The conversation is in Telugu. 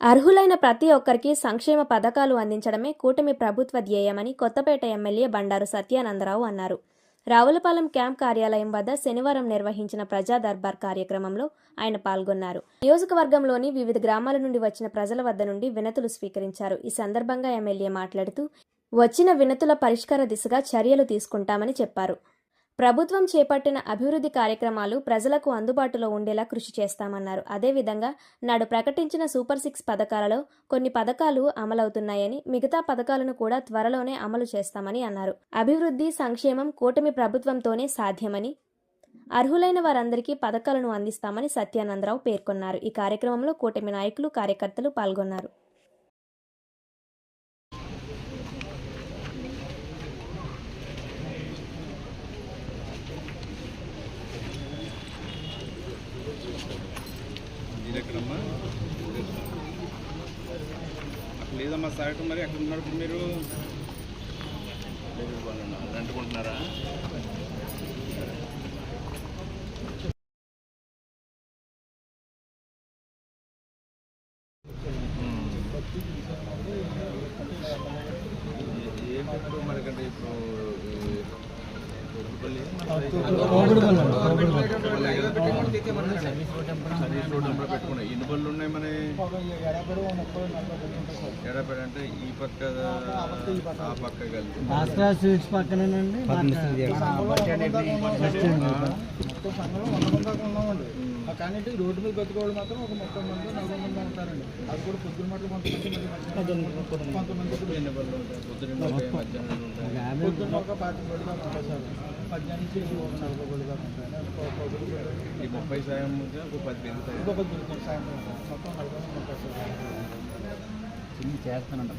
అర్హులైన ప్రతి ఒక్కరికి సంక్షేమ పథకాలు అందించడమే కూటమి ప్రభుత్వ ధ్యేయమని కొత్తపేట ఎమ్మెల్యే బండారు సత్యానందరావు అన్నారు. రావులపాలెం క్యాంప్ కార్యాలయం వద్ద శనివారం నిర్వహించిన ప్రజా దర్బార్ కార్యక్రమంలో ఆయన పాల్గొన్నారు. నియోజకవర్గంలోని వివిధ గ్రామాల నుండి వచ్చిన ప్రజల వద్ద నుండి వినతులు స్వీకరించారు. ఈ సందర్భంగా ఎమ్మెల్యే మాట్లాడుతూ వచ్చిన వినతుల పరిష్కార దిశగా చర్యలు తీసుకుంటామని చెప్పారు. ప్రభుత్వం చేపట్టిన అభివృద్ధి కార్యక్రమాలు ప్రజలకు అందుబాటులో ఉండేలా కృషి చేస్తామన్నారు. అదేవిధంగా నాడు ప్రకటించిన సూపర్ సిక్స్ పథకాలలో కొన్ని పథకాలు అమలవుతున్నాయని మిగతా పథకాలను కూడా త్వరలోనే అమలు చేస్తామని అన్నారు. అభివృద్ధి సంక్షేమం కూటమి ప్రభుత్వంతోనే సాధ్యమని అర్హులైన వారందరికీ పథకాలను అందిస్తామని సత్యానందరావు పేర్కొన్నారు. ఈ కార్యక్రమంలో కూటమి నాయకులు కార్యకర్తలు పాల్గొన్నారు. మీరు ఎక్కడమ్మా అక్కడ లేదమ్మా సాగటం మరి ఎక్కడ ఉన్నారు మీరు అంటుకుంటున్నారా ఏమిప్పుడు మనకంటే ఇప్పుడు? సర్వీస్ రోడ్ నెంబర్ పెట్టుకున్నాయి ఎన్ని బళ్ళు ఉన్నాయి మన అంటే ఈ పక్క ఆ పక్క కలిపి స్వీట్స్ పక్కనేనండి కానీ రోడ్డు మీద బతికోవాలి మాత్రం ఒక ముప్పై మంది నలభై మంది ఉంటారండి అది కూడా పొద్దున మాటలు కొంతమంది కొంతమంది. బళ్ళు ఒక పాతి బడి దాకా ఉంటాయి సార్. మధ్యాహ్నం నుంచి ఒక నలభై దాకా ఉంటాయి. ఈ ముప్పై సాయం ఒక పది పెరుగుతాయి ఇంకొక దొరుకుతుంది సాయంత్రం మొత్తం నలభై మంది ఉంటారు సార్. చేస్తానండి